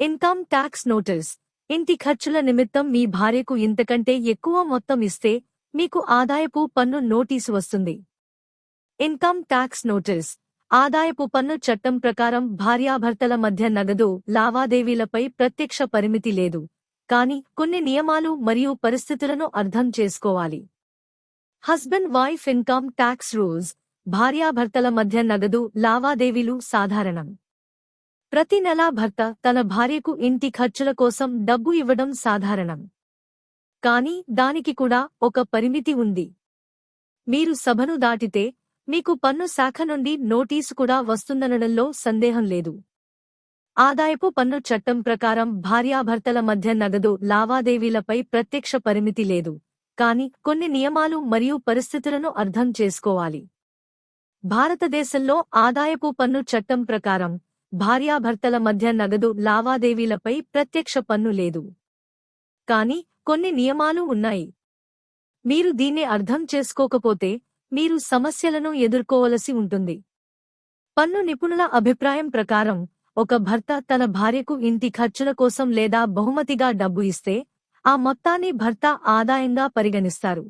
Income tax notice. ఇంటి ఖర్చుల నిమిత్తం మీ భార్యకు ఇంతకంటే ఎక్కువ మొత్తం ఇస్తే మీకు ఆదాయపు పన్ను నోటీసు వస్తుంది. Income tax notice. ఆదాయపు పన్ను చట్టం ప్రకారం భార్యాభర్తల మధ్య నగదు లావాదేవీలపై ప్రత్యక్ష పరిమితి లేదు. కాని కొన్ని నియమాలు మరియు పరిస్థితులను అర్థం చేసుకోవాలి. Husband wife income tax rules. భార్యాభర్తల మధ్య నగదు లావాదేవీలు సాధారణం. ప్రతి నెలా భర్త తన భార్యకు ఇంటి ఖర్చుల కోసం డబ్బు ఇవ్వడం సాధారణం. కాని దానికి కూడా ఒక పరిమితి ఉంది. మీరు సభను దాటితే మీకు పన్ను శాఖ నుండి నోటీసు కూడా వస్తుందనడంలో సందేహం లేదు. ఆదాయపు పన్ను చట్టం ప్రకారం భార్యాభర్తల మధ్య నగదు లావాదేవీలపై ప్రత్యక్ష పరిమితి లేదు. కాని కొన్ని నియమాలు మరియు పరిస్థితులను అర్థం చేసుకోవాలి. భారతదేశంలో ఆదాయపు పన్ను చట్టం ప్రకారం భార్యాభర్తల మధ్య నగదు లావాదేవీలపై ప్రత్యక్ష పన్ను లేదు. కాని కొన్ని నియమాలు ఉన్నాయి. మీరు దీన్ని అర్థం చేసుకోకపోతే మీరు సమస్యలను ఎదుర్కోవలసి ఉంటుంది. పన్ను నిపుణుల అభిప్రాయం ప్రకారం ఒక భర్త తన భార్యకు ఇంటి ఖర్చుల కోసం లేదా బహుమతిగా డబ్బు ఇస్తే ఆ మొత్తాన్ని భర్త ఆదాయంగా పరిగణిస్తారు.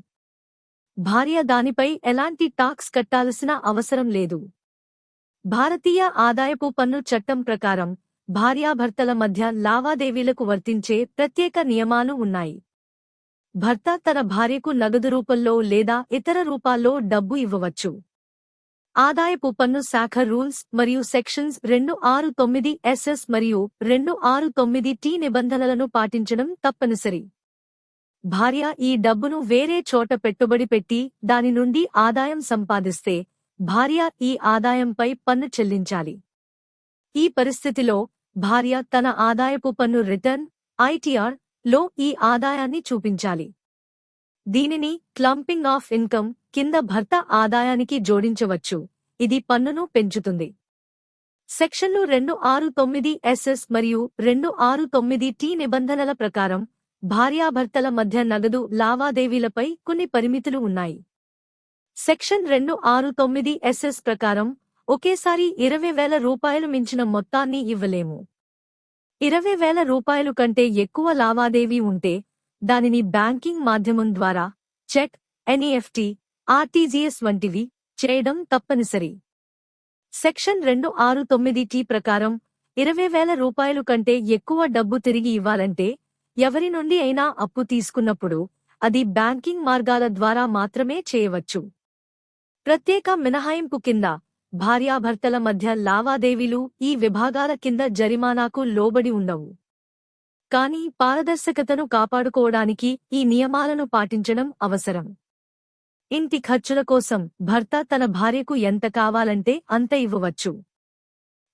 భార్య దానిపై ఎలాంటి టాక్స్ కట్టాల్సిన అవసరం లేదు. భారతీయ ఆదాయపు పన్ను చట్టం ప్రకారం భార్యాభర్తల మధ్య లావాదేవీలకు వర్తించే ప్రత్యేక నియమాలు ఉన్నాయి. భర్త తన భార్యకు నగదు రూపంలో లేదా ఇతర రూపాల్లో డబ్బు ఇవ్వవచ్చు. ఆదాయపు పన్ను శాఖ రూల్స్ మరియు సెక్షన్స్ రెండు ఆరు తొమ్మిది ఎస్ఎస్ మరియు రెండు ఆరు తొమ్మిది టీ నిబంధనలను పాటించడం తప్పనిసరి. భార్య ఈ డబ్బును వేరే చోట పెట్టుబడి పెట్టి దాని నుండి ఆదాయం సంపాదిస్తే భార్య ఈ ఆదాయంపై పన్ను చెల్లించాలి. ఈ పరిస్థితిలో భార్య తన ఆదాయపు పన్ను రిటర్న్ ఐటీఆర్లో ఈ ఆదాయాన్ని చూపించాలి. దీనిని క్లంపింగ్ ఆఫ్ ఇన్కమ్ కింద భర్త ఆదాయానికి జోడించవచ్చు. ఇది పన్నును పెంచుతుంది. సెక్షన్లు రెండు ఆరు తొమ్మిది ఎస్ఎస్ మరియు రెండు ఆరు తొమ్మిది టీ నిబంధనల ప్రకారం భార్యాభర్తల మధ్య నగదు లావాదేవీలపై కొన్ని పరిమితులు ఉన్నాయి. సెక్షన్ రెండు ఆరు తొమ్మిది ఎస్ఎస్ ప్రకారం ఒకేసారి ఇరవై వేల రూపాయలు మించిన మొత్తాన్ని ఇవ్వలేము. ఇరవై వేల రూపాయలు కంటే ఎక్కువ లావాదేవీ ఉంటే దానిని బ్యాంకింగ్ మాధ్యమం ద్వారా చెక్ ఎన్ఈఎఫ్టి ఆర్టీజీఎస్ వంటివి చేయడం తప్పనిసరి. సెక్షన్ రెండు ఆరు తొమ్మిది టీ ప్రకారం ఇరవై వేల రూపాయలు కంటే ఎక్కువ డబ్బు తిరిగి ఇవ్వాలంటే ఎవరి నుండి అయినా అప్పు తీసుకున్నప్పుడు అది బ్యాంకింగ్ మార్గాల ద్వారా మాత్రమే చేయవచ్చు. ప్రత్యేక మినహాయింపు కింద భార్యాభర్తల మధ్య లావాదేవీలు ఈ విభాగాల కింద జరిమానాకు లోబడి ఉండవు. కానీ పారదర్శకతను కాపాడుకోవడానికి ఈ నియమాలను పాటించడం అవసరం. ఇంటి ఖర్చుల కోసం భర్త తన భార్యకు ఎంత కావాలంటే అంత ఇవ్వవచ్చు.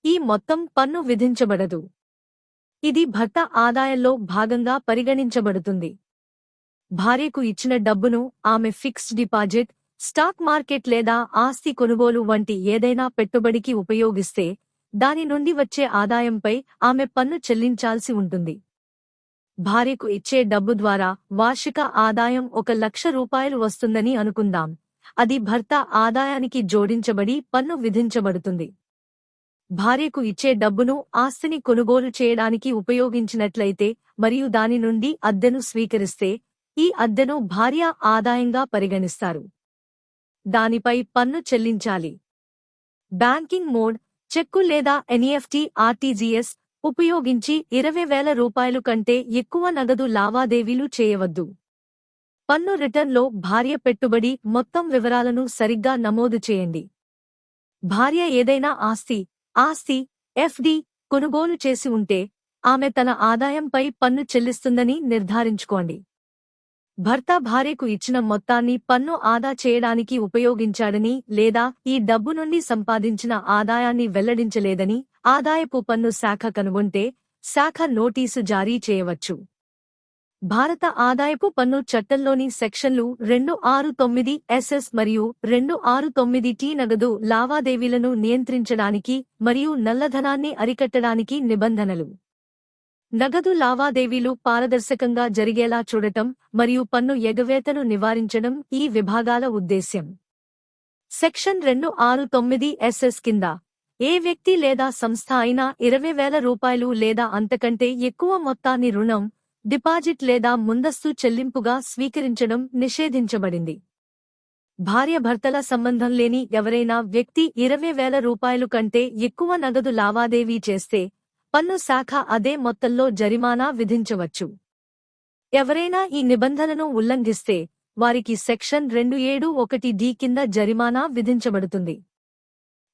ఈ మొత్తం పన్ను విధించబడదు. ఇది భర్త ఆదాయంలో భాగంగా పరిగణించబడుతుంది. భార్యకు ఇచ్చిన డబ్బును ఆమె ఫిక్స్డ్ డిపాజిట్ స్టాక్ మార్కెట్ లేదా ఆస్తి కొనుగోలు వంటి ఏదైనా పెట్టుబడికి ఉపయోగిస్తే దాని నుండి వచ్చే ఆదాయంపై ఆమె పన్ను చెల్లించాల్సి ఉంటుంది. భార్యకు ఇచ్చే డబ్బు ద్వారా వార్షిక ఆదాయం ఒక లక్ష రూపాయలు వస్తుందని అనుకుందాం. అది భర్త ఆదాయానికి జోడించబడి పన్ను విధించబడుతుంది. భార్యకు ఇచ్చే డబ్బును ఆస్తిని కొనుగోలు చేయడానికి ఉపయోగించినట్లయితే మరియు దాని నుండి అద్దెను స్వీకరిస్తే ఈ అద్దెను భార్య ఆదాయంగా పరిగణిస్తారు. దానిపై పన్ను చెల్లించాలి. బ్యాంకింగ్ మోడ్ చెక్కు లేదా ఎన్ఈఎఫ్టీ ఆర్టీజీఎస్ ఉపయోగించి ఇరవై వేల రూపాయలు కంటే ఎక్కువ నగదు లావాదేవీలు చేయవద్దు. పన్ను రిటర్న్లో భార్య పెట్టుబడి మొత్తం వివరాలను సరిగ్గా నమోదు చేయండి. భార్య ఏదైనా ఆస్తి ఆస్తి ఎఫ్డి కొనుగోలు చేసి ఉంటే ఆమె తన ఆదాయంపై పన్ను చెల్లిస్తుందని నిర్ధారించుకోండి. భర్త భార్యకు ఇచ్చిన మొత్తాన్ని పన్ను ఆదా చేయడానికి ఉపయోగించాడని లేదా ఈ డబ్బు నుండి సంపాదించిన ఆదాయాన్ని వెల్లడించలేదని ఆదాయపు పన్ను శాఖ కనుగొంటే శాఖ నోటీసు జారీ చేయవచ్చు. భారత ఆదాయపు పన్ను చట్టంలోని సెక్షన్లు రెండు ఆరు తొమ్మిది ఎస్ఎస్ మరియు రెండు ఆరు తొమ్మిది టీ నగదు లావాదేవీలను నియంత్రించడానికి మరియు నల్లధనాన్ని అరికట్టడానికి నిబంధనలు. నగదు లావాదేవీలు పారదర్శకంగా జరిగేలా చూడటం మరియు పన్ను ఎగవేతను నివారించడం ఈ విభాగాల ఉద్దేశ్యం. సెక్షన్ రెండు ఆరు తొమ్మిది ఎస్ఎస్ కింద ఏ వ్యక్తి లేదా సంస్థ అయినా ఇరవై వేల రూపాయలు లేదా అంతకంటే ఎక్కువ మొత్తాన్ని రుణం డిపాజిట్ లేదా ముందస్తు చెల్లింపుగా స్వీకరించడం నిషేధించబడింది. భార్యభర్తల సంబంధం లేని ఎవరైనా వ్యక్తి ఇరవై వేల రూపాయలు కంటే ఎక్కువ నగదు లావాదేవీ చేస్తే పన్ను శాఖ అదే మొత్తంలో జరిమానా విధించవచ్చు. ఎవరైనా ఈ నిబంధనను ఉల్లంఘిస్తే వారికి సెక్షన్ రెండు ఏడు ఒకటి డి కింద జరిమానా విధించబడుతుంది.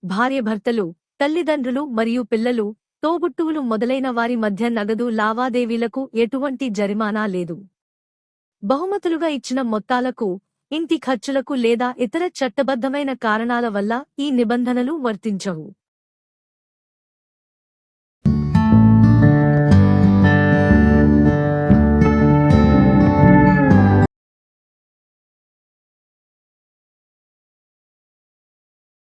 భార్యభర్తలు తల్లిదండ్రులు మరియు పిల్లలు తోబుట్టువులు మొదలైన వారి మధ్య నగదు లావాదేవీలకు ఎటువంటి జరిమానా లేదు. బహుమతులుగా ఇచ్చిన మొత్తాలకు ఇంటి ఖర్చులకు లేదా ఇతర చట్టబద్ధమైన కారణాల వల్ల ఈ నిబంధనలు వర్తించవు.